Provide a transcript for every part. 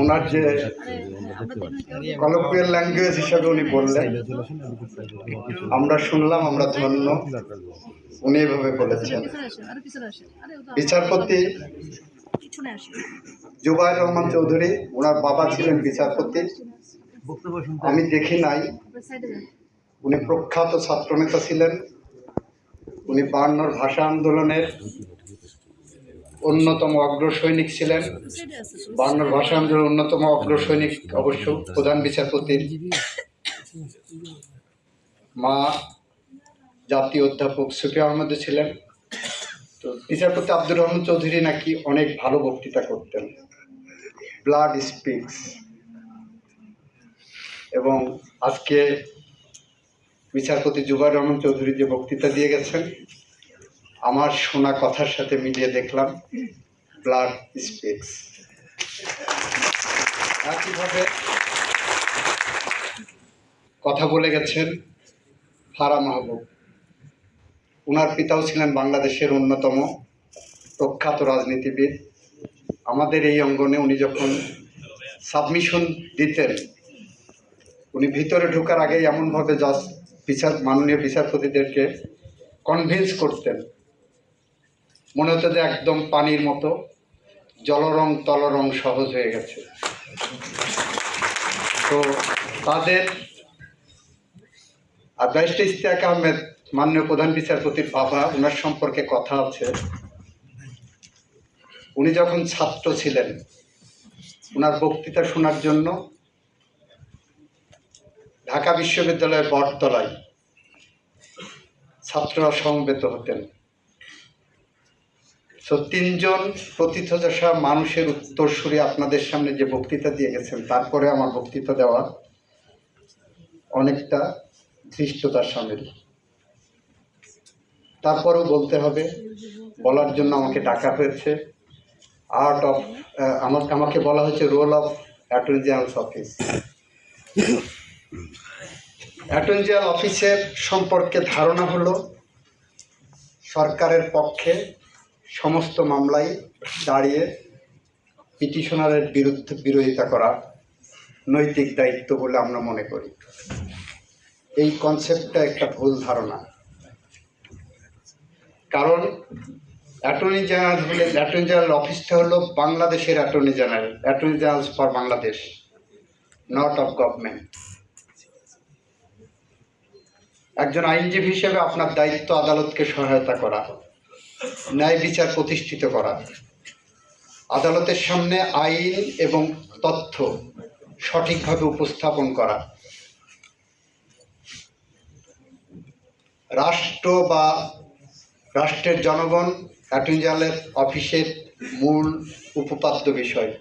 ওনার যে কলকুয়াল ল্যাঙ্গুয়েজ হিসাবে উনি বললেন আমরা শুনলাম আমরা ধন্য। উনি এভাবে বলেছেন। বিচারপতি জুবাইর রহমান চৌধুরী ওনার বাবা ছিলেন বিচারপতি। আমি দেখি নাই। উনি প্রখ্যাত ছাত্রনেতা ছিলেন। উনি বায়ান্নর ভাষা আন্দোলনের অন্যতম অগ্রসৈনিক ছিলেন। বায়ান্নর ভাষা আন্দোলনের অন্যতম অগ্রসৈনিক অবশ্য প্রধান বিচারপতির মা জাতীয় অধ্যাপক সুফি আহমদ ছিলেন। তো বিচারপতি আব্দুর রহমান চৌধুরী নাকি অনেক ভালো বক্তৃতা করতেন। Blood speaks. এবং আজকে বিচারপতি জুবাইর রহমান চৌধুরী যে বক্তৃতা দিয়ে গেছেন আমার শোনা কথার সাথে মিলিয়ে দেখলাম ব্লাড স্পিক্স। একইভাবে কথা বলে গেছেন ফারা মাহবুব। ওনার পিতাও ছিলেন বাংলাদেশের অন্যতম প্রখ্যাত রাজনীতিবিদ। আমাদের এই অঙ্গনে উনি যখন সাবমিশন দিতেন, উনি ভিতরে ঢোকার আগেই এমনভাবে জাজ বিচার মাননীয় বিচারপতিদেরকে কনভিন্স করতেন। মনে হতো যে একদম পানির মতো, জলরং তলরং সহজ হয়ে গেছে। তো তাদের আর ব্যারিস্টার ইস্তিয়াক আহমেদ মাননীয় প্রধান বিচারপতির বাবা, ওনার সম্পর্কে কথা আছে। উনি যখন ছাত্র ছিলেন, ওনার বক্তৃতা শোনার জন্য ঢাকা বিশ্ববিদ্যালয়ের বটতলায় ছাত্ররা সমবেত হতেন। তো তিনজন প্রতিথদশা মানুষের উত্তরসূরি আপনাদের সামনে যে বক্তৃতা দিয়ে গেছেন, তারপরে আমার বক্তৃতা দেওয়া অনেকটা ধৃষ্টতার সামিল। তারপরেও বলতে হবে, বলার জন্য আমাকে ডাকা হয়েছে। আর্ট অফ আমাকে আমাকে বলা হয়েছে role of attorney general's office attorney general অফিসের সম্পর্কে ধারণা হলো, সরকারের পক্ষে সমস্ত মামলায় দাঁড়িয়ে পিটিশনারের বিরুদ্ধে বিরোধিতা করা নৈতিক দায়িত্ব বলে আমরা মনে করি। এই কনসেপ্টটা একটা ভুল ধারণা। কারণ অ্যাটর্নি জেনারেল হলে অ্যাটর্নি জেনারেল অফিসটা হলো বাংলাদেশের attorney general attorney general for Bangladesh not of government একজন আইনজীবী হিসেবে আপনার দায়িত্ব আদালতকে সহায়তা করা। ন্যায় বিচার প্রতিষ্ঠিত করা। আদালতের সামনে আইন এবং তথ্য সঠিকভাবে উপস্থাপন করা। রাষ্ট্র বা রাষ্ট্রের জনগণ, অ্যাটর্নি জেনারেলের অফিসের মূল উপপাদ্য বিষয়,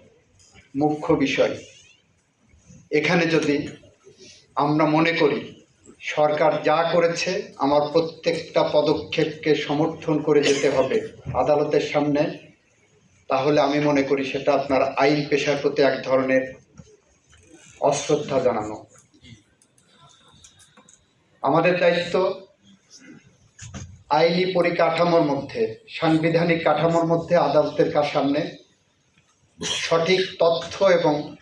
মুখ্য বিষয়। এখানে যদি আমরা মনে করি সরকার যা করেছে, আমার প্রত্যেকটা পদক্ষেপকে সমর্থন করে যেতে হবে আদালতের সামনে। তাহলে আমি মনে করি সেটা আপনার আইন পেশার প্রতি এক ধরনের অশ্রদ্ধা জানানো। আমাদের দায়িত্ব আইনি পরিকাঠামোর মধ্যে, সাংবিধানিক কাঠামোর মধ্যে, আদালতের কার সামনে সঠিক তথ্য এবং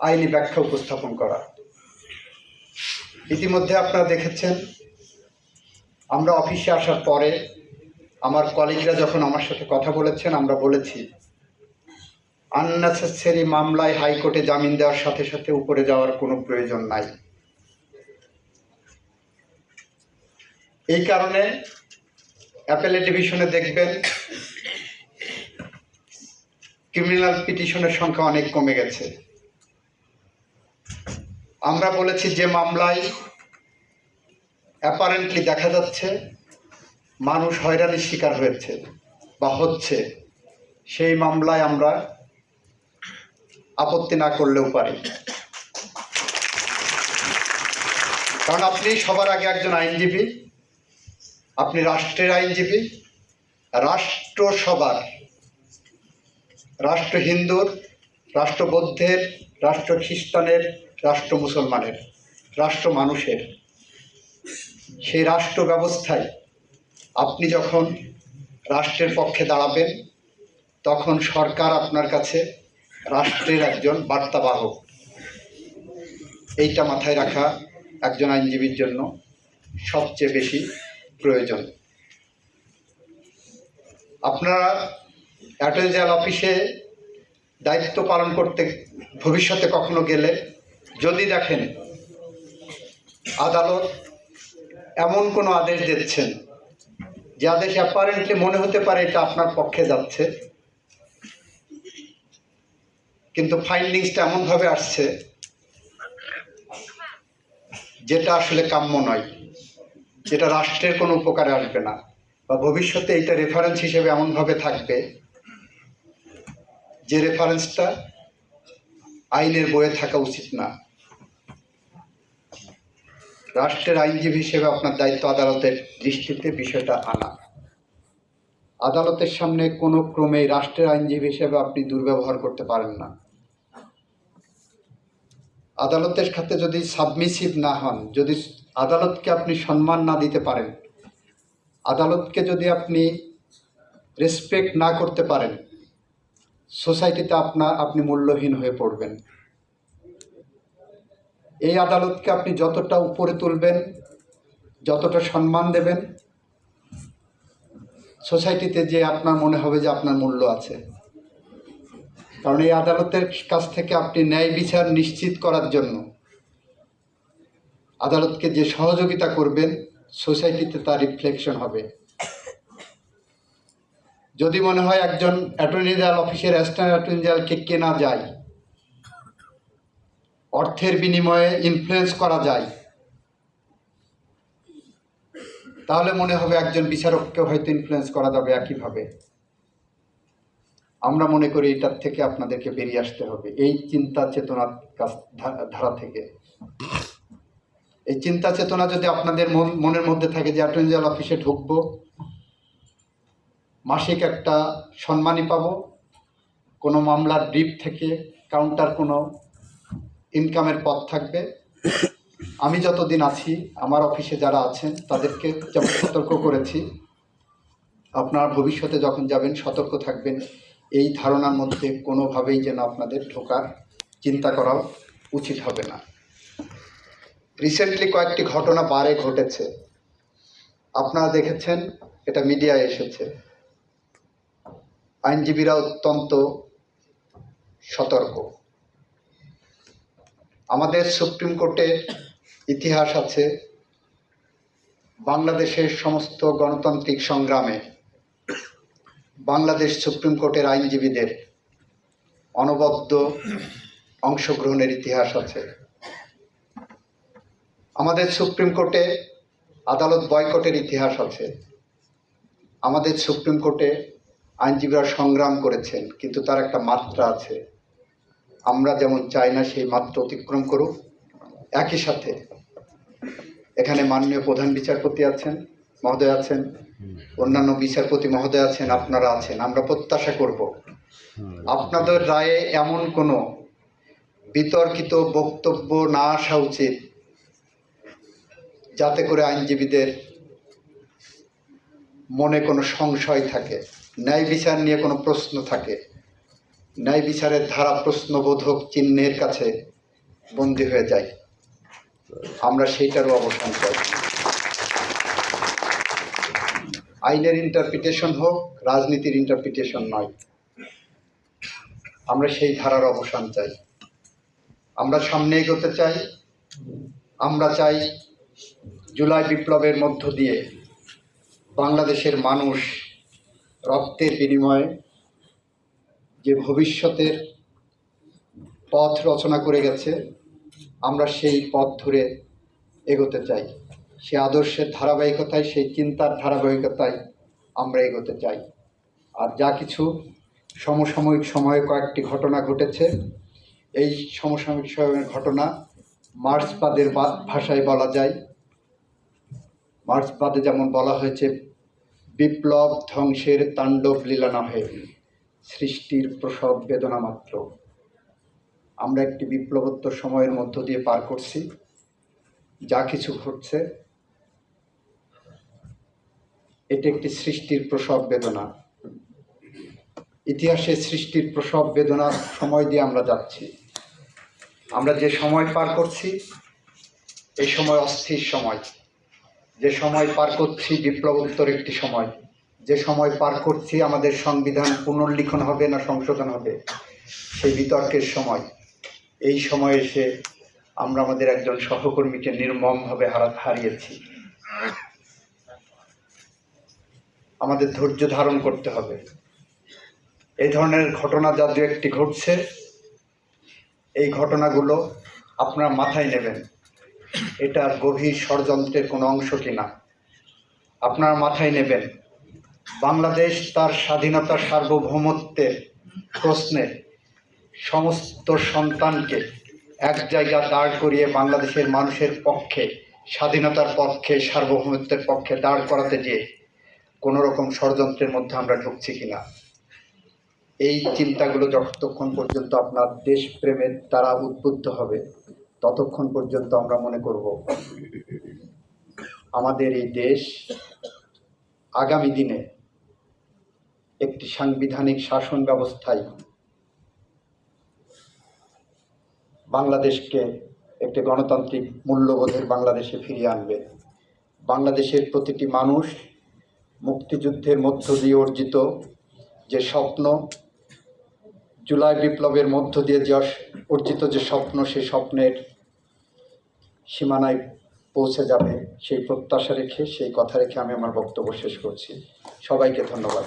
আইনি ব্যাখ্যা উপস্থাপন করা। ইতিমধ্যে আপনারা দেখেছেন, আমরা অফিসে আসার পরে আমার কলিগরা যখন আমার সাথে কথা বলেছেন, আমরা বলেছি আননেসেসারি মামলায় হাইকোর্টে জামিন দেওয়ার সাথে সাথে উপরে যাওয়ার কোনো প্রয়োজন নাই। এই কারণে অ্যাপেলে ডিভিশনে দেখবেন, ক্রিমিনাল পিটিশনের সংখ্যা অনেক কমে গেছে। আমরা বলেছি যে মামলায় অ্যাপারেন্টলি দেখা যাচ্ছে মানুষ হয়রানির শিকার হয়েছে বা হচ্ছে। সেই মামলায় আমরা আপত্তি না করলেও পারি। কারণ আপনি সবার আগে একজন আইনজীবী, আপনি রাষ্ট্রের আইনজীবী, রাষ্ট্র সবার রাষ্ট্র হিন্দুর রাষ্ট্র বৌদ্ধের রাষ্ট্র খ্রিস্টানের রাষ্ট্র মুসলমানের, রাষ্ট্র মানুষের, সেই রাষ্ট্র ব্যবস্থায় আপনি যখন রাষ্ট্রের পক্ষে দাঁড়াবেন, তখন সরকার আপনার কাছে রাষ্ট্রের একজন বার্তাবাহক। এইটা মাথায় রাখা একজন আইনজীবীর জন্য সবচেয়ে বেশি প্রয়োজন। আপনারা অ্যাটর্নি জেনারেল অফিসে দায়িত্ব পালন করতে ভবিষ্যতে কখনো গেলে যদি দেখেন। আদালত এমন কোনো আদেশ দিচ্ছেন, যে আদেশ অ্যাপারেন্টলি মনে হতে পারে এটা আপনার পক্ষে যাচ্ছে। কিন্তু ফাইন্ডিংসটা এমনভাবে আসছে, যেটা আসলে কাম্য নয়, যেটা রাষ্ট্রের কোনো উপকারে আসবে না, বা ভবিষ্যতে এটা রেফারেন্স হিসেবে এমনভাবে থাকবে, যে রেফারেন্সটা আইনের বইয়ে থাকা উচিত না। রাষ্ট্রের আইনজীবী হিসেবে আপনার দায়িত্ব আদালতের দৃষ্টিতে বিষয়টা আনা আদালতের সামনে কোনো ক্রমেই রাষ্ট্রের আইনজীবী হিসেবে আপনি দুর্ব্যবহার করতে পারেন না। আদালতের সাথে যদি সাবমিসিভ না হন, যদি আদালতকে আপনি সম্মান না দিতে পারেন, আদালতকে যদি আপনি রেসপেক্ট না করতে পারেন, সোসাইটিতে আপনার আপনি মূল্যহীন হয়ে পড়বেন। এই আদালতকে আপনি যতটা উপরে তুলবেন, যতটা সম্মান দেবেন, সোসাইটিতে যে আপনার মনে হবে যে আপনার মূল্য আছে। কারণ এই আদালতের কাছ থেকে আপনি ন্যায় বিচার নিশ্চিত করার জন্য আদালতকে যে সহযোগিতা করবেন, সোসাইটিতে তার রিফ্লেকশন হবে। যদি মনে হয় একজন অ্যাটর্নি জেনারেল অফিসের অ্যাসিস্ট্যান্ট অ্যাটর্নি জেনারেলকে কেনা যায় অর্থের বিনিময়ে ইনফ্লুয়েন্স করা যায়। তাহলে মনে হবে একজন বিচারককেও হয়তো ইনফ্লুয়েন্স করা যাবে একইভাবে। আমরা মনে করি এটার থেকে আপনাদেরকে বেরিয়ে আসতে হবে। এই চিন্তা চেতনার কাছ ধারা থেকে। এই চিন্তা চেতনা যদি আপনাদের মন- মনের মধ্যে থাকে যে অ্যাটর্নি জেনারেল অফিসে ঢুকবো, মাসিক একটা সম্মানই পাবো। কোনো মামলার ডিপ থেকে কাউন্টার কোনো ইনকামের পথ থাকবে। আমি যতদিন আছি, আমার অফিসে যারা আছেন, তাদেরকে যেমন সতর্ক করেছি। আপনার ভবিষ্যতে যখন যাবেন, সতর্ক থাকবেন। এই ধারণার মধ্যে কোনোভাবেই যেন আপনাদের ঢোকার চিন্তা করা উচিত হবে না। রিসেন্টলি কয়েকটি ঘটনা বারে ঘটেছে। আপনারা দেখেছেন, এটা মিডিয়ায় এসেছে। আইনজীবীরা অত্যন্ত সতর্ক। আমাদের সুপ্রিম কোর্টের ইতিহাস আছে বাংলাদেশের সমস্ত গণতান্ত্রিক সংগ্রামে বাংলাদেশ সুপ্রিম কোর্টের আইনজীবীদের অনবদ্য অংশগ্রহণের ইতিহাস আছে। আমাদের সুপ্রিম কোর্টে আদালত বয়কটের ইতিহাস আছে। আমাদের সুপ্রিম কোর্টে আইনজীবীরা সংগ্রাম করেছেন, কিন্তু তার একটা মাত্রা আছে। আমরা যেমন চাই না সেই মাত্রা অতিক্রম করুক, একই সাথে এখানে মাননীয় প্রধান বিচারপতি আছেন, মহোদয় আছেন, অন্যান্য বিচারপতি মহোদয় আছেন, আপনারা আছেন, আমরা প্রত্যাশা করব। আপনাদের রায়ে এমন কোনো বিতর্কিত বক্তব্য না আসা উচিত যাতে করে আইনজীবীদের মনে কোনো সংশয় থাকে, ন্যায় বিচার নিয়ে কোনো প্রশ্ন থাকে। ন্যায় বিচারের ধারা প্রশ্নবোধক চিহ্নের কাছে বন্দী হয়ে যায়। আমরা সেইটারও অবসান চাই। আইনের ইন্টারপ্রিটেশন হোক, রাজনীতির ইন্টারপ্রিটেশন নয়। আমরা সেই ধারার অবসান চাই। আমরা সামনে এগোতে চাই। আমরা চাই জুলাই বিপ্লবের মধ্য দিয়ে বাংলাদেশের মানুষ রক্তের বিনিময়ে যে ভবিষ্যতের পথ রচনা করে গেছে, আমরা সেই পথ ধরে এগোতে চাই। সে আদর্শের ধারাবাহিকতায়, সেই চিন্তার ধারাবাহিকতায় আমরা এগোতে চাই। আর যা কিছু সমসাময়িক সময়ে কয়েকটি ঘটনা ঘটেছে, এই সমসাময়িক সময়ের ঘটনা মার্ক্সবাদের ভাষায় বলা যায়। মার্ক্সবাদে যেমন বলা হয়েছে, বিপ্লব ধ্বংসের তাণ্ডব লীলা নহে সৃষ্টির প্রসব বেদনা মাত্র। আমরা একটি বিপ্লবোত্তর সময়ের মধ্য দিয়ে পার করছি। যা কিছু ঘটছে, এটি একটি সৃষ্টির প্রসব বেদনা। ইতিহাসে সৃষ্টির প্রসব বেদনার সময় দিয়ে আমরা যাচ্ছি। আমরা যে সময় পার করছি, এই সময় অস্থির সময়। যে সময় পার করছি, বিপ্লবোত্তর একটি সময়। যে সময় পার করছি, আমাদের সংবিধান পুনর্লিখন হবে না সংশোধন হবে? সেই বিতর্কের সময়। এই সময় এসে আমরা আমাদের একজন সহকর্মীকে নির্মমভাবে হারা, হারিয়েছি। আমাদের ধৈর্য ধারণ করতে হবে। এই ধরনের ঘটনা যা একটি ঘটছে। এই ঘটনাগুলো আপনারা মাথায় নেবেন। এটা গভীর ষড়যন্ত্রের কোনো অংশ কিনা আপনারা মাথায় নেবেন। বাংলাদেশ তার স্বাধীনতা সার্বভৌমত্বের প্রশ্নে সমস্ত সন্তানকে এক জায়গা দাঁড় করিয়ে বাংলাদেশের মানুষের পক্ষে, স্বাধীনতার পক্ষে, সার্বভৌমত্বের পক্ষে দাঁড় করাতে গিয়ে কোনো রকম ষড়যন্ত্রের মধ্যে আমরা ঢুকছি কিনা। এই চিন্তাগুলো যতক্ষণ পর্যন্ত আপনার দেশপ্রেমের দ্বারা উদ্বুদ্ধ হবে, ততক্ষণ পর্যন্ত আমরা মনে করব আমাদের এই দেশ আগামী দিনে একটি সাংবিধানিক শাসন ব্যবস্থায় বাংলাদেশকে একটি গণতান্ত্রিক মূল্যবোধের বাংলাদেশে ফিরিয়ে আনবে। বাংলাদেশের প্রতিটি মানুষ মুক্তিযুদ্ধের মধ্য দিয়ে অর্জিত যে স্বপ্ন, জুলাই বিপ্লবের মধ্য দিয়ে যে অর্জিত যে স্বপ্ন সেই স্বপ্নের সীমানায় পৌঁছে যাবে, সেই প্রত্যাশা রেখে, সেই কথা রেখে আমি আমার বক্তব্য শেষ করছি। সবাইকে ধন্যবাদ।